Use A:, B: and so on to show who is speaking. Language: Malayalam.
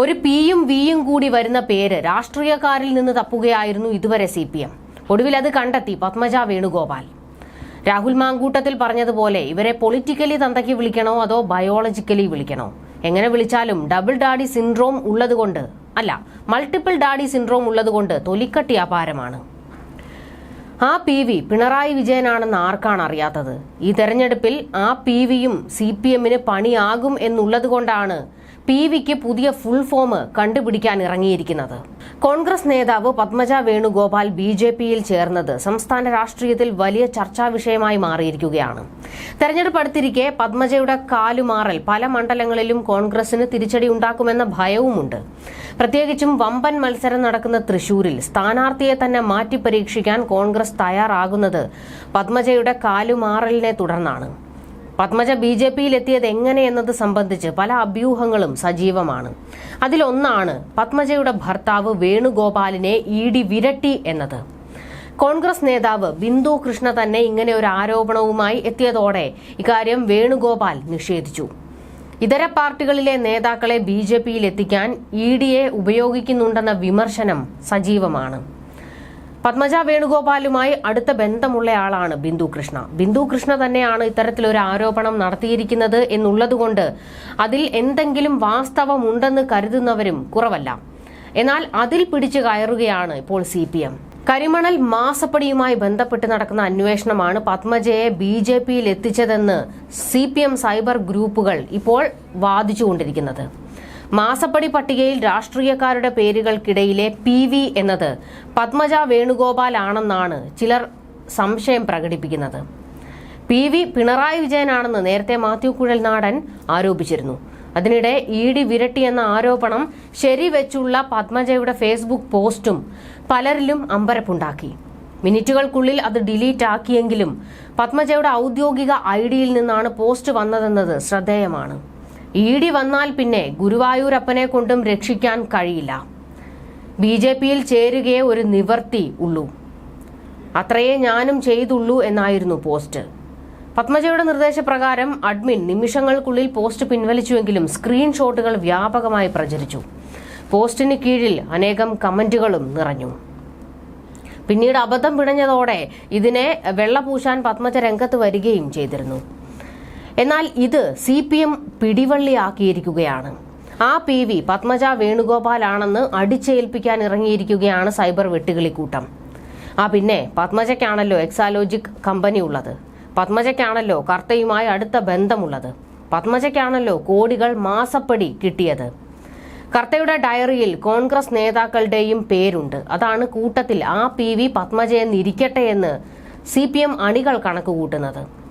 A: ഒരു പിയും വിയും കൂടി വരുന്ന പേര് രാഷ്ട്രീയക്കാരിൽ നിന്ന് തപ്പുകയായിരുന്നു ഇതുവരെ സി പി എം. ഒടുവിൽ അത് കണ്ടെത്തി പത്മജ വേണുഗോപാൽ. രാഹുൽ മാങ്കൂട്ടത്തിൽ പറഞ്ഞതുപോലെ ഇവരെ പൊളിറ്റിക്കലി തന്തയ്ക്ക് വിളിക്കണോ അതോ ബയോളജിക്കലി വിളിക്കണോ? എങ്ങനെ വിളിച്ചാലും ഡബിൾ ഡാഡി സിൻഡ്രോം ഉള്ളതുകൊണ്ട് അല്ല മൾട്ടിപ്പിൾ ഡാഡി സിൻഡ്രോം ഉള്ളതുകൊണ്ട് തൊലിക്കട്ടി അപാരമാണ്. ആ പി വി പിണറായി വിജയനാണെന്ന് ആർക്കാണ് അറിയാത്തത്? ഈ തെരഞ്ഞെടുപ്പിൽ ആ പി വിയും സി പി എമ്മിന് പണിയാകും എന്നുള്ളത് കൊണ്ടാണ് പി വിക്ക് പുതിയ ഫുൾ ഫോം കണ്ടുപിടിക്കാൻ ഇറങ്ങിയിരിക്കുന്നത്. കോൺഗ്രസ് നേതാവ് പത്മജ വേണുഗോപാൽ ബി ജെ പിയിൽ ചേർന്നത് സംസ്ഥാന രാഷ്ട്രീയത്തിൽ വലിയ ചർച്ചാ വിഷയമായി മാറിയിരിക്കുകയാണ്. തെരഞ്ഞെടുപ്പ് അടുത്തിരിക്കെ പത്മജയുടെ കാലുമാറൽ പല മണ്ഡലങ്ങളിലും കോൺഗ്രസിന് തിരിച്ചടി ഉണ്ടാക്കുമെന്ന ഭയവുമുണ്ട്. പ്രത്യേകിച്ചും വമ്പൻ മത്സരം നടക്കുന്ന തൃശൂരിൽ സ്ഥാനാർത്ഥിയെ തന്നെ മാറ്റി പരീക്ഷിക്കാൻ കോൺഗ്രസ് തയ്യാറാകുന്നത് പത്മജയുടെ കാലുമാറലിനെ തുടർന്നാണ്. പത്മജ ബി ജെ പിയിൽ എത്തിയത് എങ്ങനെയെന്നത് സംബന്ധിച്ച് പല അഭ്യൂഹങ്ങളും സജീവമാണ്. അതിലൊന്നാണ് പത്മജയുടെ ഭർത്താവ് വേണുഗോപാലിനെ ഇ ഡി വിരട്ടി എന്നത്. കോൺഗ്രസ് നേതാവ് ബിന്ദു കൃഷ്ണ തന്നെ ഇങ്ങനെ ഒരു ആരോപണവുമായി എത്തിയതോടെ ഇക്കാര്യം വേണുഗോപാൽ നിഷേധിച്ചു. ഇതര പാർട്ടികളിലെ നേതാക്കളെ ബി ജെ പിയിൽ എത്തിക്കാൻ ഇ ഡിയെ ഉപയോഗിക്കുന്നുണ്ടെന്ന വിമർശനം സജീവമാണ്. പത്മജ വേണുഗോപാലുമായി അടുത്ത ബന്ധമുള്ളയാളാണ് ബിന്ദു കൃഷ്ണ. ബിന്ദു കൃഷ്ണ തന്നെയാണ് ഇത്തരത്തിലൊരു ആരോപണം നടത്തിയിരിക്കുന്നത് എന്നുള്ളതുകൊണ്ട് അതിൽ എന്തെങ്കിലും വാസ്തവമുണ്ടെന്ന് കരുതുന്നവരും കുറവല്ല. എന്നാൽ അതിൽ പിടിച്ചു കയറുകയാണ് ഇപ്പോൾ സി പി എം. കരിമണൽ മാസപ്പടിയുമായി ബന്ധപ്പെട്ട് നടക്കുന്ന അന്വേഷണമാണ് പത്മജയെ ബി ജെ പിയിൽ എത്തിച്ചതെന്ന് സി പി എം സൈബർ ഗ്രൂപ്പുകൾ ഇപ്പോൾ വാദിച്ചുകൊണ്ടിരിക്കുന്നത്. മാസപ്പടി പട്ടികയിൽ രാഷ്ട്രീയക്കാരുടെ പേരുകൾക്കിടയിലെ പി വി എന്നത് പത്മജ വേണുഗോപാൽ ആണെന്നാണ് ചിലർ സംശയം പ്രകടിപ്പിക്കുന്നത്. പി വി പിണറായി വിജയനാണെന്ന് നേരത്തെ മാത്യു കുഴൽനാടൻ ആരോപിച്ചിരുന്നു. അതിനിടെ ഇ ഡി വിരട്ടി എന്ന ആരോപണം ശരിവെച്ചുള്ള പത്മജയുടെ ഫേസ്ബുക്ക് പോസ്റ്റും പലരിലും അമ്പരപ്പുണ്ടാക്കി. മിനിറ്റുകൾക്കുള്ളിൽ അത് ഡിലീറ്റ് ആക്കിയെങ്കിലും പത്മജയുടെ ഔദ്യോഗിക ഐ ഡിയിൽ നിന്നാണ് പോസ്റ്റ് വന്നതെന്നത് ശ്രദ്ധേയമാണ്. ഇ വന്നാൽ പിന്നെ ഗുരുവായൂരപ്പനെ കൊണ്ടും രക്ഷിക്കാൻ കഴിയില്ല. ബി ജെ പിയിൽ ചേരുകയെ ഒരു നിവർത്തി ഉള്ളൂ. അത്രയേ ഞാനും ചെയ്തുള്ളൂ എന്നായിരുന്നു പോസ്റ്റ്. പത്മജയുടെ നിർദ്ദേശപ്രകാരം അഡ്മിൻ നിമിഷങ്ങൾക്കുള്ളിൽ പോസ്റ്റ് പിൻവലിച്ചുവെങ്കിലും സ്ക്രീൻഷോട്ടുകൾ വ്യാപകമായി പ്രചരിച്ചു. പോസ്റ്റിന് കീഴിൽ അനേകം കമന്റുകളും നിറഞ്ഞു. പിന്നീട് അബദ്ധം പിണഞ്ഞതോടെ ഇതിനെ വെള്ളപൂശാൻ പത്മജ രംഗത്ത് വരികയും ചെയ്തിരുന്നു. എന്നാൽ ഇത് സി പി എം പിടിവള്ളിയാക്കിയിരിക്കുകയാണ്. ആ പി വി പത്മജ വേണുഗോപാലാണെന്ന് അടിച്ചേൽപ്പിക്കാൻ ഇറങ്ങിയിരിക്കുകയാണ് സൈബർ വെട്ടുകിളിക്കൂട്ടം ആ പിന്നെ പത്മജയ്ക്കാണല്ലോ എക്സാലോജിക് കമ്പനി ഉള്ളത് പത്മജയ്ക്കാണല്ലോ കർത്തയുമായി അടുത്ത ബന്ധമുള്ളത്. പത്മജയ്ക്കാണല്ലോ കോടികൾ മാസപ്പടി കിട്ടിയത്. കർത്തയുടെ ഡയറിയിൽ കോൺഗ്രസ് നേതാക്കളുടെയും പേരുണ്ട്. അതാണ് കൂട്ടത്തിൽ ആ പി വി പത്മജയെന്നിരിക്കട്ടെ എന്ന് സി പി എം അണികൾ കണക്കുകൂട്ടുന്നത്.